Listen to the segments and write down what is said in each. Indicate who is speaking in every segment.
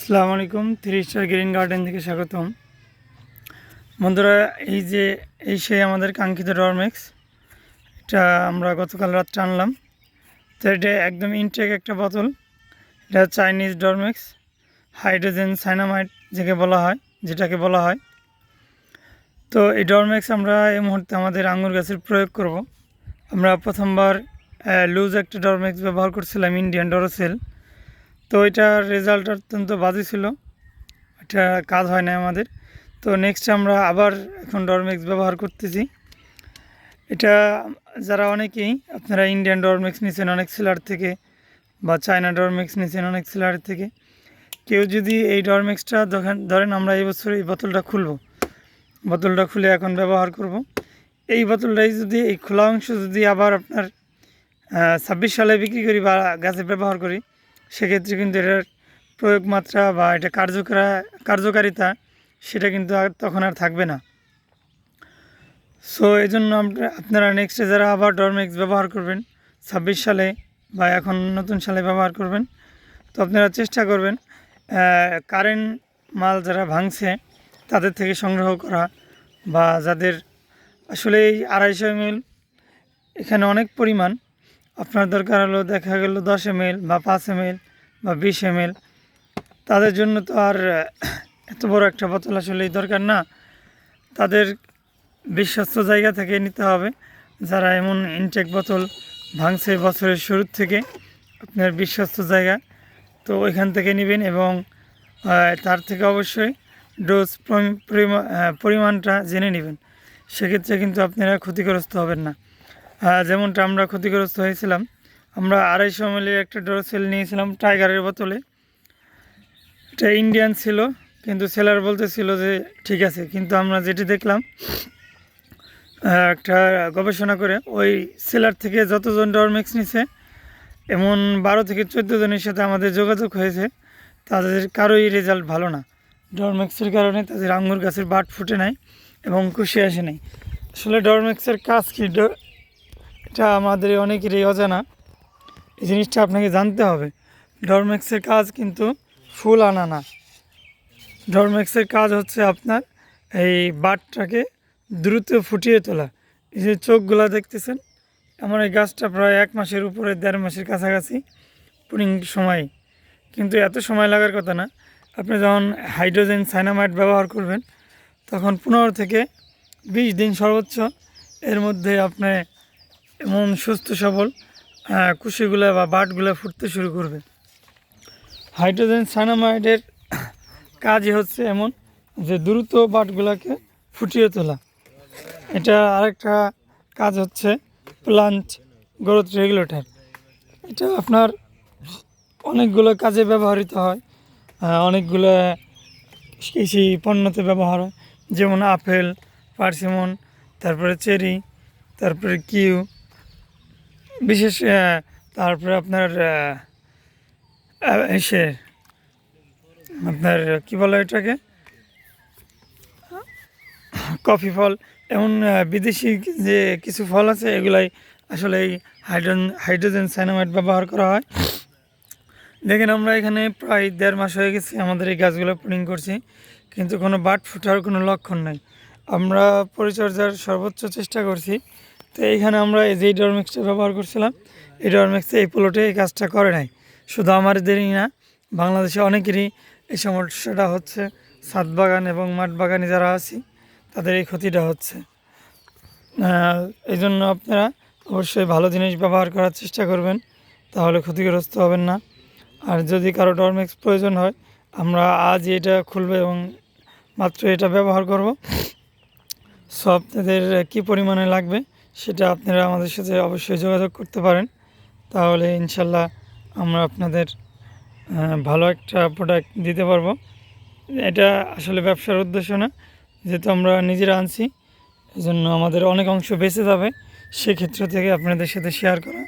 Speaker 1: আসসালামু আলাইকুম three star green garden থেকে স্বাগতম। বন্ধুরা, এই যে এই সেই আমাদের কাঙ্ক্ষিত ডরমেক্স, এটা আমরা গতকাল রাত আনলাম। তো এটা একদম ইনটেক একটা বোতল। এটা চাইনিজ ডরমেক্স, হাইড্রোজেন সাইনামাইড যাকে বলা হয়, যেটাকে বলা হয়। তো এই ডরমেক্স আমরা এই মুহূর্তে আমাদের আঙুর গাছের প্রয়োগ করব। আমরা প্রথমবার লুজ একটা ডরমেক্স ব্যবহার করছিলাম, ইন্ডিয়ান ডরোসেল। তো এটার রেজাল্ট অত্যন্ত বাজে ছিল। এটা কাজ হয় না আমাদের। তো নেক্সট আমরা আবার এখন ডরমেক্স ব্যবহার করতেছি। এটা যারা অনেকেই, আপনারা ইন্ডিয়ান ডরমেক্স নিয়েছেন অনেক সেলার থেকে বা চায়না ডরমেক্স নিয়েছেন অনেক সেলার থেকে, কেউ যদি এই ডরমেক্সটা ধরেন ধরেন আমরা এই বছর এই বোতলটা খুলব। বোতলটা খুলে এখন ব্যবহার করব। এই বোতলটাই যদি, এই খোলা অংশ যদি আবার আপনার ছাব্বিশ সালে বিক্রি করি বা গাছে ব্যবহার করি সেক্ষেত্রে কিন্তু এটার প্রয়োগ মাত্রা বা এটা কার্যকরা, কার্যকারিতা সেটা কিন্তু আর তখন আর থাকবে না। সো এই জন্য আপনারা নেক্সটে যারা আবার ডরমেক্স ব্যবহার করবেন, ছাব্বিশ সালে বা এখন নতুন সালে ব্যবহার করবেন, তো আপনারা চেষ্টা করবেন কারেন্ট মাল যারা ভাঙছে, তাদের থেকে সংগ্রহ করা বা যাদের আসলে এই আড়াইশো এমএল, এখানে অনেক পরিমাণ আপনার দরকার হলো দেখা গেল দশ এমএল বা পাঁচ এমএল বা বিশ এমএল। তাদের জন্য তো আর এত বড় একটা বোতল আসলে দরকার না। তাদের বিশ্বস্ত জায়গা থেকে নিতে হবে। যারা এমন ইনটেক বোতল ভাঙছে বছরের শুরুর থেকে, আপনার বিশ্বস্ত জায়গা, তো ওইখান থেকে নেবেন এবং তার থেকে অবশ্যই ডোজ পরিমাণটা জেনে নেবেন। সেক্ষেত্রে কিন্তু আপনারা ক্ষতিগ্রস্ত হবেন না। যেমনটা আমরা ক্ষতিগ্রস্ত হয়েছিলাম, আমরা আড়াইশো এমএলের একটা ডোরসেল নিয়েছিলাম টাইগারের বোতলে। এটা ইন্ডিয়ান ছিল, কিন্তু সেলার বলতেছিল যে ঠিক আছে, কিন্তু আমরা যেটি দেখলাম একটা গবেষণা করে ওই সেলার থেকে যতজন ডরমেক্স নিছে, এমন বারো থেকে চোদ্দ জনের সাথে আমাদের যোগাযোগ হয়েছে, তাদের কারোই রেজাল্ট ভালো না। ডরমেক্সের কারণে তাদের আঙ্গুর গাছের বাট ফুটে নাই এবং খুশি আসে নাই। আসলে ডরমেক্সের কাজ কি? এটা আমাদের অনেকেরই অজানা এই জিনিসটা আপনাকে জানতে হবে। ডরমেক্সের কাজ কিন্তু ফুল আনা না। ডরমেক্সের কাজ হচ্ছে আপনার এই বাটটাকে দ্রুত ফুটিয়ে তোলা। এই যে চোখগুলা দেখতেছেন, আমার এই গাছটা প্রায় এক মাসের উপরে, দেড় মাসের কাছাকাছি পুরিং সময়। কিন্তু এত সময় লাগার কথা না। আপনি যখন হাইড্রোজেন সাইনামাইড ব্যবহার করবেন, তখন পনেরো থেকে বিশ দিন সর্বোচ্চ এর মধ্যে আপনি এমন সুস্থ, সবল কুশিগুলো বা বাটগুলো ফুটতে শুরু করবে। হাইড্রোজেন সাইনামাইডের কাজই হচ্ছে এমন যে দ্রুত বাটগুলোকে ফুটিয়ে তোলা। এটা আরেকটা কাজ হচ্ছে প্লান্ট গ্রোথ রেগুলেটর। এটা আপনার অনেকগুলো কাজে ব্যবহৃত হয় অনেকগুলো কৃষি পণ্যতে ব্যবহার হয়। যেমন আপেল, পার্সিমন, তারপরে চেরি, তারপরে কিউ বিশেষ তারপরে আপনার এসে আপনার, কি বলে এটাকে? কফি ফল। এমন বিদেশি যে কিছু ফল আছে, এগুলাই আসলে এই হাইড্রোজেন হাইড্রোজেন সাইনামাইড ব্যবহার করা হয়। দেখেন, আমরা এখানে প্রায় দেড় মাস হয়ে গেছি আমাদের এই গাছগুলো পুডিং করছি, কিন্তু কোনো বাট ফুটার কোনো লক্ষণ নাই। আমরা পরিচর্যার সর্বোচ্চ চেষ্টা করছি। তো এইখানে আমরা এই যেই ডরমিক্সটা ব্যবহার করছিলাম, এই ডরমিক্সে এই প্লটে এই কাজটা করে নাই। শুধু আমাদেরই না, বাংলাদেশে অনেকেরই এই সমস্যাটা হচ্ছে ছাদ বাগান এবং মাঠ বাগানে যারা আছি, তাদের এই ক্ষতিটা হচ্ছে। এই জন্য আপনারা অবশ্যই ভালো জিনিস ব্যবহার করার চেষ্টা করবেন, তাহলে ক্ষতিগ্রস্ত হবেন না। আর যদি কারও ডরমেক্স প্রয়োজন হয়, আমরা আজ এটা খুলবে এবং মাত্র এটা ব্যবহার করব। সো আপনাদের কী পরিমাণে লাগবে সেটা আপনারা আমাদের সাথে অবশ্যই যোগাযোগ করতে পারেন। তাহলে ইনশাল্লাহ আমরা আপনাদের ভালো একটা প্রোডাক্ট দিতে পারব। এটা আসলে ব্যবসার উদ্দেশ্য না। যেহেতু আমরা নিজেরা আনছি এই জন্য আমাদের অনেক অংশ বেঁচে যাবে। সেক্ষেত্র থেকে আপনাদের সাথে শেয়ার করা।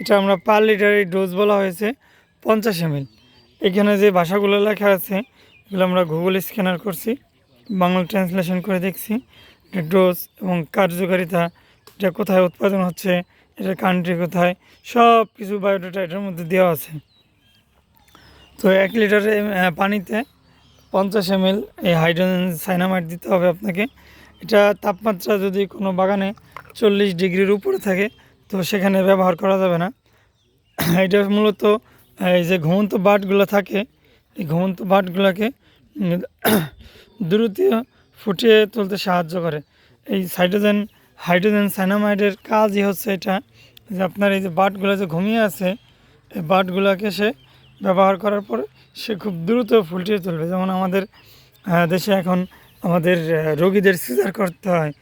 Speaker 1: এটা আমরা পার লিটারের ডোজ বলা হয়েছে পঞ্চাশ এমএল এখানে যে ভাষাগুলো লেখা আছে, এগুলো আমরা গুগল স্ক্যানার করছি, বাংলা ট্রান্সলেশন করে দেখছি। ডোজ এবং কার্যকারিতা এটা কোথায় উৎপাদন হচ্ছে এটা কান্ট্রি কোথায়, সব কিছু বায়োডাটা এটার মধ্যে দেওয়া আছে। তো এক লিটার পানিতে পঞ্চাশ এম এই হাইড্রোজেন সাইনামাইট দিতে হবে আপনাকে। এটা তাপমাত্রা যদি কোনো বাগানে চল্লিশ ডিগ্রির উপরে থাকে, তো সেখানে ব্যবহার করা যাবে না। এটা মূলত এই যে ঘুমন্ত বাটগুলো থাকে, এই ঘুমন্ত বাটগুলোকে দ্রুত ফুটিয়ে তুলতে সাহায্য করে। এই হাইড্রোজেন হাইড্রোজেন সাইনামাইডের কাজই হচ্ছে এটা যে আপনার এই যে বাটগুলো যে ঘুমিয়ে আছে, এই বাটগুলোকে সে ব্যবহার করার পর সে খুব দ্রুত ফুলটিয়ে তুলবে। যেমন আমাদের দেশে এখন আমাদের রোগীদের সিজার করতে হয়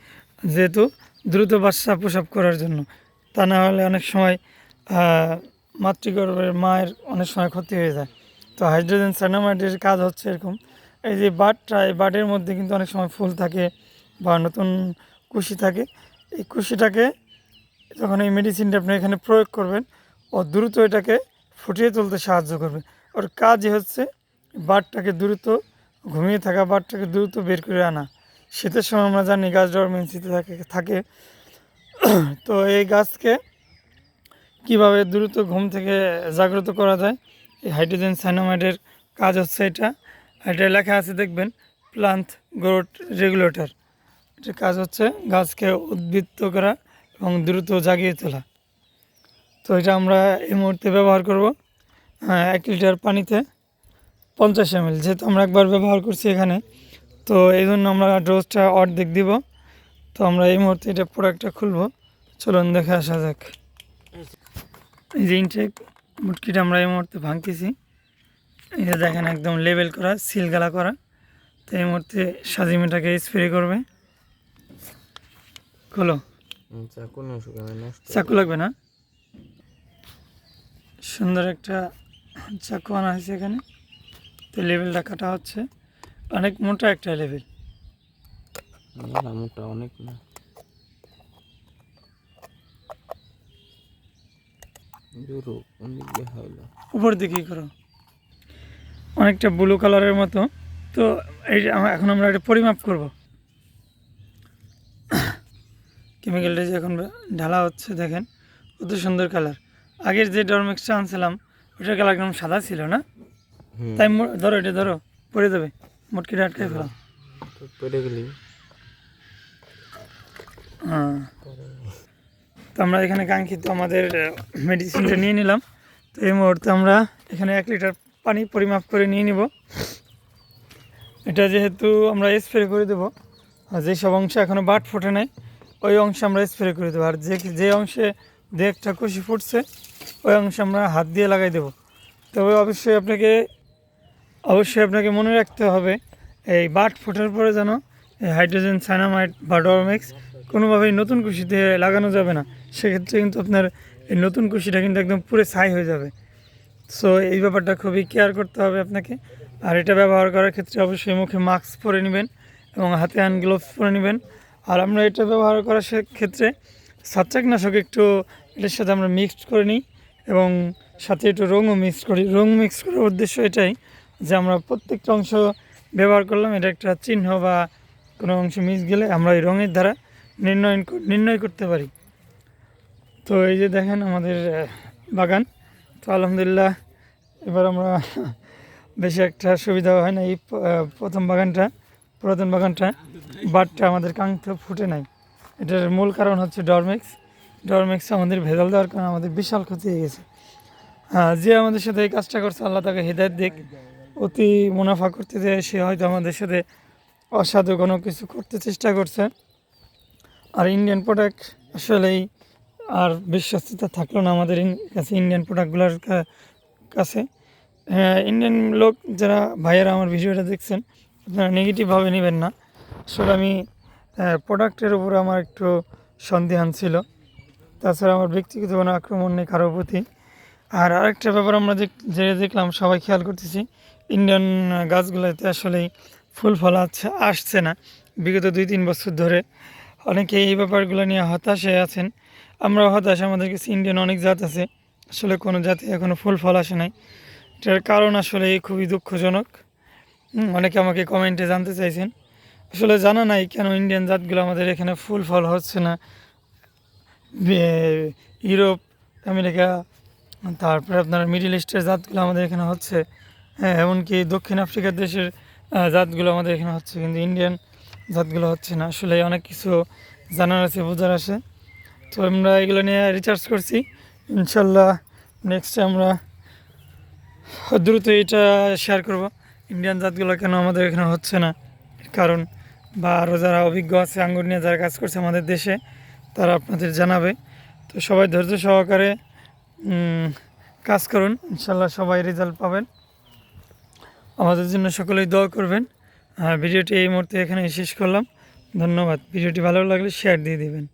Speaker 1: যেহেতু দ্রুত বাচ্চা প্রসাব করার জন্য। তা না হলে অনেক সময় মাতৃগর্ভের মায়ের অনেক সময় ক্ষতি হয়ে যায়। তো হাইড্রোজেন সাইনামাইডের কাজ হচ্ছে এরকম। এই যে বাটটা, এই বাটের মধ্যে কিন্তু অনেক সময় ফুল থাকে বা নতুন কুশি থাকে এই কুশিটাকে যখন এই মেডিসিনটা আপনি এখানে প্রয়োগ করবেন, ও দ্রুত এটাকে ফুটিয়ে তুলতে সাহায্য করবে। ওর কাজই হচ্ছে বাটটাকে দ্রুত ঘুমিয়ে থাকা, বাটটাকে দ্রুত বের করে আনা। শীতের সময় আমরা জানি গাছ ডরমেন্সিতে থাকে থাকে। তো এই গাছকে কীভাবে দ্রুত ঘুম থেকে জাগ্রত করা যায়? এই হাইড্রোজেন সাইনামাইডের কাজ হচ্ছে এটা। এটা লেখা আছে দেখবেন, প্লান্ট গ্রোথ রেগুলেটর। এটার কাজ হচ্ছে গাছকে উদ্বৃত্ত করা এবং দ্রুত জাগিয়ে তোলা। তো এটা আমরা এই মুহূর্তে ব্যবহার করব এক লিটার পানিতে পঞ্চাশ এম যেহেতু আমরা একবার ব্যবহার করছি এখানে। তো এই জন্য আমরা ডোজটা অর্ধেক দিব। তো আমরা এই মুহূর্তে এটা প্রোডাক্টটা খুলবো। চলুন দেখে আসা যাক। এই যে ইনটেক মুটকিটা আমরা এই মুহূর্তে ভাঙতেছি। এটা দেখেন একদম লেবেল করা সিলগালা করা। তো এই মুহূর্তে সাজিমেটাকে স্প্রে করবে। খোলো।
Speaker 2: চাকু না শুকানো নষ্ট।
Speaker 1: চাকু লাগবে না? সুন্দর একটা চাকু আনা হয়েছে এখানে। তো লেভেলটা কাটা হচ্ছে। অনেক মোটা একটা লেভেল।
Speaker 2: লামুটা অনেক না।
Speaker 1: উপর দিকে করো। অনেকটা ব্লু কালারের মতো। তো এই এখন আমরা এটা পরিমাপ করব। কেমিক্যালটা যে এখন ঢালা হচ্ছে দেখেন কত সুন্দর কালার আগের যে ডরমেক্সটা আনছিলাম ওটার কালার একদম সাদা ছিল না? তাই ধরো এটা ধরো পরে দেবে মুটকিটা আটকে ফেলো।
Speaker 2: তো পড়ে গেলি।
Speaker 1: হ্যাঁ। তো আমরা এখানে কাঙ্ক্ষিত আমাদের মেডিসিনটা নিয়ে নিলাম। তো এই মুহূর্তে আমরা এখানে এক লিটার পানি পরিমাপ করে নিয়ে নিব। এটা যেহেতু আমরা স্প্রে করে দেবো আর যেসব অংশে এখনও বাট ফোটে নাই ওই অংশে আমরা স্প্রে করে দেবো। আর যে যে অংশে দু একটা কুশি ফুটছে, ওই অংশে আমরা হাত দিয়ে লাগাই দেবো। তবে অবশ্যই আপনাকে অবশ্যই আপনাকে মনে রাখতে হবে, এই বাট ফোটার পরে যেন এই হাইড্রোজেন, সাইনামাইড বা ডরমেক্স কোনোভাবেই নতুন কুশিতে লাগানো যাবে না। সেক্ষেত্রে কিন্তু আপনার এই নতুন কুশিটা কিন্তু একদম পুরো ছাই হয়ে যাবে। সো এই ব্যাপারটা খুবই কেয়ার করতে হবে আপনাকে। আর এটা ব্যবহার করার ক্ষেত্রে অবশ্যই মুখে মাস্ক পরে নেবেন এবং হাতে হ্যান্ড গ্লোভস পরে নেবেন। আর আমরা এটা ব্যবহার করার ক্ষেত্রে ছত্রাকনাশক একটু এটার সাথে আমরা মিক্সড করে নিই এবং সাথে একটু রঙও মিক্স করি। রং মিক্স করার উদ্দেশ্য এটাই যে আমরা প্রত্যেকটা অংশ ব্যবহার করলাম, এটা একটা চিহ্ন বা কোনো অংশ মিস গেলে আমরা এই রঙের দ্বারা নির্ণয় নির্ণয় করতে পারি। তো এই যে দেখেন আমাদের বাগান। তো আলহামদুলিল্লাহ, এবার আমরা বেশি একটা সুবিধা হয় না এই প্রথম বাগানটা। পুরাতন বাগানটা, বাটটা আমাদের কাঙ্ক্ষ ফুটে নাই। এটার মূল কারণ হচ্ছে ডরমেক্স ডরমেক্স আমাদের ভেজাল দেওয়ার কারণে আমাদের বিশাল ক্ষতি হয়ে গেছে। হ্যাঁ যে আমাদের সাথে এই কাজটা করছে, আল্লাহ তাকে হৃদায়ত দিক। অতি মুনাফা করতে যেয়ে সে হয়তো আমাদের সাথে অসাধু কোনো কিছু করতে চেষ্টা করছে। আর ইন্ডিয়ান প্রোডাক্ট আসলেই আর বিশ্বস্ততা থাকল না আমাদের কাছে ইন্ডিয়ান প্রোডাক্টগুলোর কাছে। ইন্ডিয়ান লোক যারা ভাইয়েরা আমার ভিডিওটা দেখছেন আপনারা নেগেটিভভাবে নেবেন না। আসলে আমি প্রোডাক্টের উপর আমার একটু সন্দেহান ছিল। তাছাড়া আমার ব্যক্তিগত কোনো আক্রমণ নেই কারোর প্রতি। আর আরেকটা ব্যাপার আমরা যে যে দেখলাম, সবাই খেয়াল করতেছি, ইন্ডিয়ান গাছগুলোতে আসলেই ফুল ফল আছে আসছে না। বিগত দুই, তিন বছর ধরে অনেকে এই ব্যাপারগুলো নিয়ে হতাশ আছেন। আমরা হতাশ, আমাদের কাছে ইন্ডিয়ান অনেক জাত আছে। আসলে কোনো জাতে এখনও ফুল ফল আসে নাই। এটার কারণ আসলে খুবই দুঃখজনক। অনেকে আমাকে কমেন্টে জানতে চাইছেন। আসলে জানা নাই কেন ইন্ডিয়ান জাতগুলো আমাদের এখানে ফুল ফল হচ্ছে না। ইউরোপ, আমেরিকা, তারপরে আপনার মিডিল ইস্টের জাতগুলো আমাদের এখানে হচ্ছে। হ্যাঁ এমনকি দক্ষিণ আফ্রিকার দেশের জাতগুলো আমাদের এখানে হচ্ছে, কিন্তু ইন্ডিয়ান জাতগুলো হচ্ছে না। আসলে অনেক কিছু জানার আছে, বোঝার আছে। তো আমরা এগুলো নিয়ে রিচার্জ করছি। ইনশাল্লাহ নেক্সট আমরা দ্রুত এটা শেয়ার করব। ইন্ডিয়ান জাতগুলো কেন আমাদের এখানে হচ্ছে না? কারণ, বা আরও যারা অভিজ্ঞ আছে, আঙ্গুর নিয়ে যারা কাজ করছে আমাদের দেশে, তারা আপনাদের জানাবে। তো সবাই ধৈর্য সহকারে কাজ করুন। ইনশাল্লাহ সবাই রেজাল্ট পাবেন। আমাদের জন্য সকলেই দোয়া করবেন। ভিডিওটি এই মুহূর্তে এখানে শেষ করলাম। ধন্যবাদ। ভিডিওটি ভালো লাগলে শেয়ার দিয়ে দেবেন।